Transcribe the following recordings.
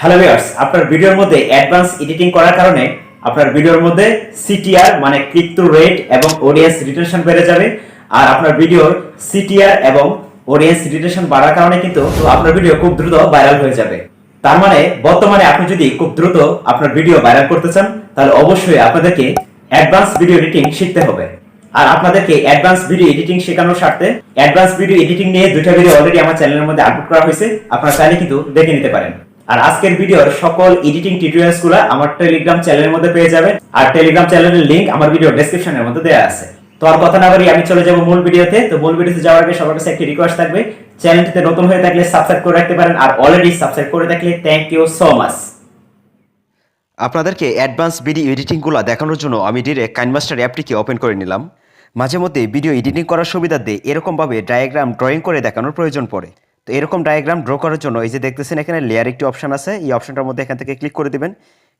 Hello viewers আপনার ভিডিওর মধ্যে অ্যাডভান্স এডিটিং করার কারণে আপনার ভিডিওর মধ্যে সিটিআর মানে ক্লিক থ্রু রেট এবং অডিয়েন্স রিটেনশন বেড়ে যাবে। আর আপনার ভিডিওর সিটিআর এবং অডিয়েন্স রিটেনশন বাড়ার কারণে কিন্তু আপনার ভিডিও খুব দ্রুত ভাইরাল হয়ে যাবে। তার মানে বর্তমানে আপনি যদি খুব দ্রুত আপনার ভিডিও ভাইরাল করতে চান, তাহলে অবশ্যই আপনাদেরকে অ্যাডভান্স ভিডিও এডিটিং শিখতে হবে। আর আপনাদেরকে অ্যাডভান্স ভিডিও এডিটিং শেখানোর স্বার্থে অ্যাডভান্স ভিডিও এডিটিং নিয়ে দুইটা ভিডিও অলরেডি আমার চ্যানেলের মধ্যে আপলোড করা হয়েছে, আপনারা চাইলে কিন্তু দেখে নিতে পারেন। আর আজকের ভিডিওর সকল এডিটিং টিউটোরিয়ালসগুলো আমার টেলিগ্রাম চ্যানেলের মধ্যে পেয়ে যাবেন। আর টেলিগ্রাম চ্যানেলের লিংক আমার ভিডিও ডেসক্রিপশনের মধ্যে দেওয়া আছে। তো আর কথা না বলি আমি চলে যাব মূল ভিডিওতে। তো মূল ভিডিওতে যাওয়ার আগে সবার কাছে একটি রিকোয়েস্ট থাকবে। চ্যানেলটিতে নতুন হয়ে থাকলে সাবস্ক্রাইব করে রাখতে পারেন। আর অলরেডি সাবস্ক্রাইব করে থাকলে থ্যাংক ইউ সো মাচ আপনাদেরকে অ্যাডভান্স ভিডিও এডিটিংগুলো দেখানোর জন্য আমি ডিরেক্ট কাইনমাস্টার অ্যাপটিকে ওপেন করে নিলাম। মাঝে মধ্যে ভিডিও এডিটিং করার সুবিধাতে এরকমভাবে ডায়াগ্রাম ড্রয়িং করে দেখানোর প্রয়োজন পড়ে। তো এরকম ডায়াগ্রাম ড্র করার জন্য এই যে দেখতেছেন, এখানে লেয়ার একটি অপশন আছে। এই অপশনটার মধ্যে এখান থেকে ক্লিক করে দিবেন।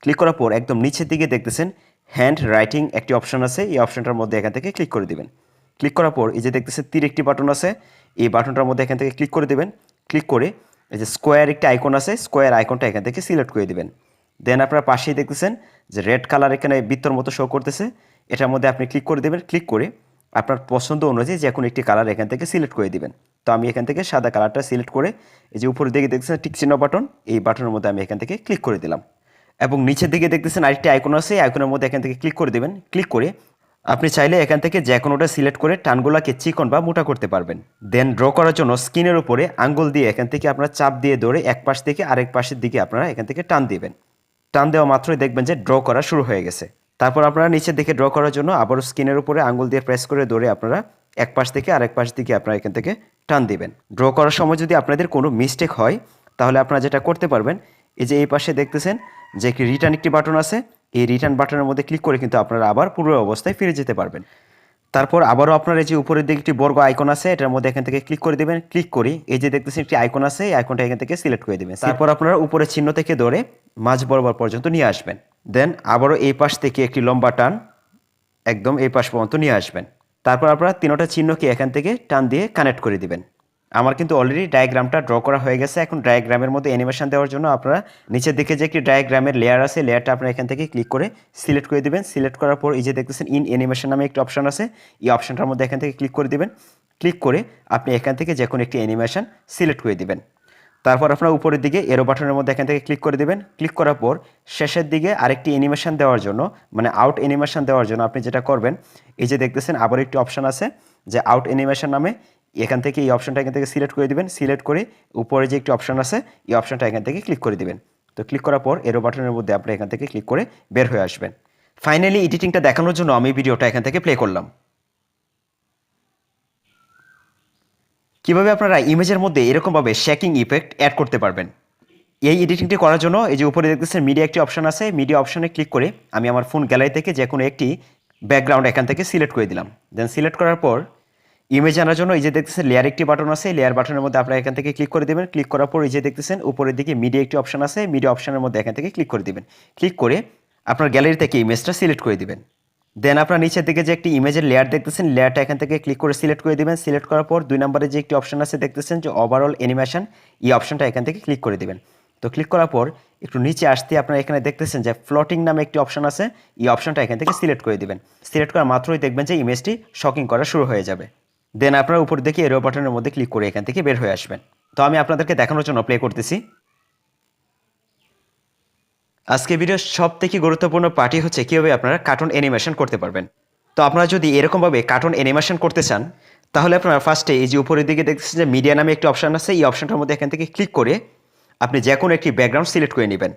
ক্লিক করার পর একদম নিচের দিকে দেখতেছেন হ্যান্ড রাইটিং একটি অপশন আছে। এই অপশনটার মধ্যে এখান থেকে ক্লিক করে দিবেন। ক্লিক করার পর এই যে দেখতেছেন, তীর একটি বাটন আছে। এই বাটনটার মধ্যে এখান থেকে ক্লিক করে দেবেন। ক্লিক করে এই যে স্কোয়ার একটি আইকন আছে স্কোয়ার আইকনটা এখান থেকে সিলেক্ট করে দেবেন। দেন আপনার পাশেই দেখতেছেন যে রেড কালার এখানে বৃত্তর মতো শো করতেছে। এটার মধ্যে আপনি ক্লিক করে দেবেন। ক্লিক করে আপনার পছন্দ অনুযায়ী যে কোনো একটি কালার এখান থেকে সিলেক্ট করে দিবেন। তো আমি এখান থেকে সাদা কালারটা সিলেক্ট করে এই যে উপরের দিকে দেখতেছেন টিক চিহ্ন বাটন, এই বাটনের মধ্যে আমি এখান থেকে ক্লিক করে দিলাম। এবং নিচের দিকে দেখতেছেন আরেকটি আইকন আছে আইকনের মধ্যে এখান থেকে ক্লিক করে দেবেন। ক্লিক করে আপনি চাইলে এখান থেকে যে কোনোটা সিলেক্ট করে টানগুলাকে চিকন বা মোটা করতে পারবেন। দেন ড্র করার জন্য স্ক্রিনের উপরে আঙ্গুল দিয়ে এখান থেকে আপনারা চাপ দিয়ে ধরে এক পাশ থেকে আরেক পাশের দিকে আপনারা এখান থেকে টান দিবেন। টান দেওয়া মাত্রই দেখবেন যে ড্র করা শুরু হয়ে গেছে। তারপর আপনারা নিচের দিকে ড্র করার জন্য আবারও স্ক্রিনের উপরে আঙ্গুল দিয়ে প্রেস করে ধরে আপনারা এক পাশ থেকে আরেক পাশ দিকে আপনারা এখান থেকে টান দিবেন। ড্র করার সময় যদি আপনাদের কোনো মিস্টেক হয় তাহলে আপনারা যেটা করতে পারবেন এই যে এই পাশে দেখতেছেন যে একটি রিটার্ন একটি বাটন আছে এই রিটার্ন বাটনের মধ্যে ক্লিক করে কিন্তু আপনারা আবার পূর্ব অবস্থায় ফিরে যেতে পারবেন। তারপর আবারও আপনার এই যে উপরের দিকে একটি বর্গ আইকন আছে এটার মধ্যে এখান থেকে ক্লিক করে দিবেন ক্লিক করি এই যে দেখতেছেন একটি আইকন আছে এই আইকনটা এখান থেকে সিলেক্ট করে দিবেন। তারপর আপনারা উপরে চিহ্ন থেকে ধরে মাঝ বরাবর পর্যন্ত নিয়ে আসবেন। দেন আবারও এই পাশ থেকে একটি লম্বা টান একদম এই পাশ পর্যন্ত নিয়ে আসবেন। তারপর আপনারা তিনোটা চিহ্নকে এখান থেকে টান দিয়ে কানেক্ট করে দিবেন। আমার কিন্তু অলরেডি ডায়াগ্রামটা ড্র করা হয়ে গেছে। এখন ডায়াগ্রামের মধ্যে অ্যানিমেশন দেওয়ার জন্য আপনারা নিচের দিকে যে একটি ডায়াগ্রামের লেয়ার আছে লেয়ারটা আপনারা এখান থেকে ক্লিক করে সিলেক্ট করে দিবেন। সিলেক্ট করার পর এই যে দেখতেছেন ইন অ্যানিমেশন নামে একটি অপশন আছে। এই অপশনটার মধ্যে এখান থেকে ক্লিক করে দিবেন। ক্লিক করে আপনি এখান থেকে যে কোনো একটি অ্যানিমেশন সিলেক্ট করে দিবেন। তারপর আপনার উপরের দিকে এরো বাটনের মধ্যে এখান থেকে ক্লিক করে দিবেন। ক্লিক করার পর শেষের দিকে আরেকটি অ্যানিমেশন দেওয়ার জন্য মানে আউট অ্যানিমেশন দেওয়ার জন্য আপনি যেটা করবেন, এই যে দেখতেছেন আবার একটি অপশন আছে যে আউট অ্যানিমেশন নামে, এখান থেকে এই অপশনটা এখান থেকে সিলেক্ট করে দিবেন। সিলেক্ট করে উপরে যে একটি অপশন আছে, এই অপশনটা এখান থেকে ক্লিক করে দিবেন। তো ক্লিক করার পর এরো বাটনের মধ্যে আপনি এখান থেকে ক্লিক করে বের হয়ে আসবেন। ফাইনালি এডিটিংটা দেখানোর জন্য আমি ভিডিওটা এখান থেকে প্লে করলাম। কীভাবে আপনারা ইমেজের মধ্যে এরকমভাবে শেকিং ইফেক্ট অ্যাড করতে পারবেন? এই এডিটিংটি করার জন্য এই যে উপরে দেখতেছেন মিডিয়া একটি অপশন আছে। মিডিয়া অপশনে ক্লিক করে আমি আমার ফোন গ্যালারি থেকে যে কোনো একটি ব্যাকগ্রাউন্ড এখান থেকে সিলেক্ট করে দিলাম। দেন সিলেক্ট করার পর ইমেজ আনার জন্য এই যে দেখতেছেন লেয়ার একটি বাটন আছে। লেয়ার বাটনের মধ্যে আপনারা এখান থেকে ক্লিক করে দেবেন। ক্লিক করার পর এই যে দেখতেছেন উপরের দিকে মিডিয়া একটি অপশন আছে। মিডিয়া অপশনের মধ্যে এখান থেকে ক্লিক করে দেবেন। ক্লিক করে আপনার গ্যালারি থেকে ইমেজটা সিলেক্ট করে দিবেন। দেন আপনার নিচের দিকে যে একটি ইমেজের লেয়ার দেখতেছেন লেয়ারটা এখান থেকে ক্লিক করে সিলেক্ট করে দিবেন। সিলেক্ট করার পর দুই নম্বরে যে একটি অপশন আছে দেখতেছেন যে ওভারঅল অ্যানিমেশন এই অপশনটা এখান থেকে ক্লিক করে দিবেন। তো ক্লিক করার পর একটু নিচে আসতে আপনারা এখানে দেখতেছেন যে ফ্লোটিং নামে একটি অপশন আছে, এই অপশনটা এখান থেকে সিলেক্ট করে দিবেন। সিলেক্ট করা মাত্রই দেখবেন যে ইমেজটি শকিং করা শুরু হয়ে যাবে। দেন আপনার উপর দেখে এরো বাটনের মধ্যে ক্লিক করে এখান থেকে বের হয়ে আসবেন। তো আমি আপনাদেরকে দেখানোর জন্য প্লে করতেছি। আজকে ভিডিওর সব থেকে গুরুত্বপূর্ণ পার্টি হচ্ছে কীভাবে আপনারা কার্টুন অ্যানিমেশন করতে পারবেন। তো আপনারা যদি এরকমভাবে কার্টুন অ্যানিমেশন করতে চান, তাহলে আপনারা ফার্স্টে এই যে উপরের দিকে দেখতেছেন যে মিডিয়া নামে একটি অপশান আছে, এই অপশানটার মধ্যে এখান থেকে ক্লিক করে আপনি যে কোনো একটি ব্যাকগ্রাউন্ড সিলেক্ট করে নেবেন।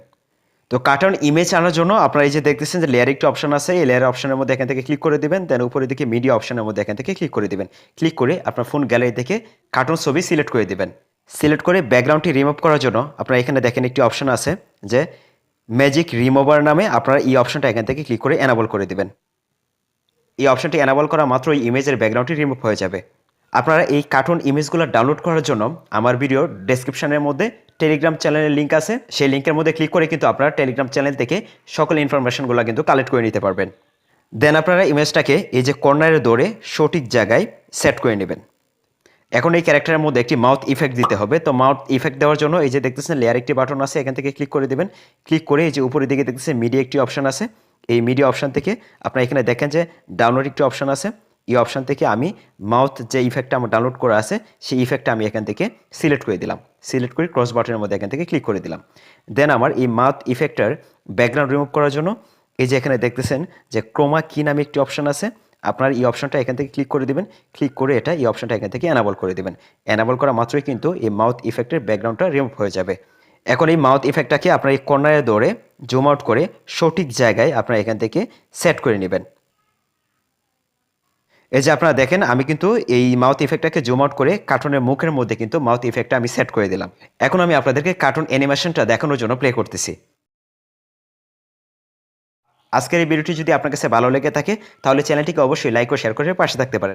তো কার্টুন ইমেজ আনার জন্য আপনারা এই যে দেখতেছেন যে লেয়ার একটি অপশন আছে, এই লেয়ার অপশনের মধ্যে এখান থেকে ক্লিক করে দিবেন দেন উপরের দিকে মিডিয়া অপশনের মধ্যে এখান থেকে ক্লিক করে দিবেন। ক্লিক করে আপনার ফোন গ্যালারি থেকে কার্টুন ছবি সিলেক্ট করে দিবেন। সিলেক্ট করে ব্যাকগ্রাউন্ডটি রিমুভ করার জন্য আপনারা এখানে দেখেন একটি অপশন আছে যে ম্যাজিক রিমুভার নামে আপনারা এই অপশনটা এখান থেকে ক্লিক করে এনাবল করে দেবেন। এই অপশনটি এনাবল করা মাত্র এই ইমেজের ব্যাকগ্রাউন্ডটি রিমুভ হয়ে যাবে। আপনারা এই কার্টুন ইমেজগুলো ডাউনলোড করার জন্য আমার ভিডিও ডেসক্রিপশনের মধ্যে টেলিগ্রাম চ্যানেলের লিঙ্ক আছে। সেই লিঙ্কের মধ্যে ক্লিক করে কিন্তু আপনারা টেলিগ্রাম চ্যানেল থেকে সকল ইনফরমেশনগুলো কিন্তু কালেক্ট করে নিতে পারবেন। দেন আপনারা ইমেজটাকে এই যে কর্নারে দৌড়ে সঠিক জায়গায় সেট করে নেবেন। এখন এই ক্যারেক্টারের মধ্যে একটি মাউথ ইফেক্ট দিতে হবে। তো মাউথ ইফেক্ট দেওয়ার জন্য এই যে দেখতেছেন লেয়ার একটি বাটন আছে, এখান থেকে ক্লিক করে দিবেন। ক্লিক করে এই যে উপরের দিকে দেখতেছেন মিডিয়া একটি অপশন আছে। এই মিডিয়া অপশন থেকে আপনারা এখানে দেখেন যে ডাউনলোড একটি অপশন আছে। এই অপশন থেকে আমি মাউথ যে ইফেক্টটা আমার ডাউনলোড করা আছে, সেই ইফেক্টটা আমি এখান থেকে সিলেক্ট করে দিলাম। সিলেক্ট করে ক্রস বাটনের মধ্যে এখান থেকে ক্লিক করে দিলাম। দেন আমার এই মাউথ ইফেক্টটার ব্যাকগ্রাউন্ড রিমুভ করার জন্য এই যে এখানে দেখতেছেন যে ক্রোমা কি নামে একটি অপশন আছে। আপনার এই অপশনটা এখান থেকে ক্লিক করে দিবেন। ক্লিক করে এটা এই অপশনটা এখান থেকে অ্যানাবল করে দিবেন। অ্যানাবল করা মাত্রই কিন্তু এই মাউথ ইফেক্টের ব্যাকগ্রাউন্ডটা রিমুভ হয়ে যাবে। এখন এই মাউথ ইফেক্টটাকে আপনার এই কর্নারে দৌড়ে জুম আউট করে সঠিক জায়গায় আপনার এখান থেকে সেট করে নেবেন। এই যে আপনারা দেখেন, আমি কিন্তু এই মাউথ ইফেক্টটাকে জুম আউট করে কার্টুনের মুখের মধ্যে কিন্তু মাউথ ইফেক্টটা আমি সেট করে দিলাম। এখন আমি আপনাদেরকে কার্টুন অ্যানিমেশনটা দেখানোর জন্য প্লে করতেছি। আজকের এই ভিডিওটি যদি আপনার কাছে ভালো লেগে থাকে, তাহলে চ্যানেলটিকে অবশ্যই লাইক ও শেয়ার করে পাশে থাকতে পারেন।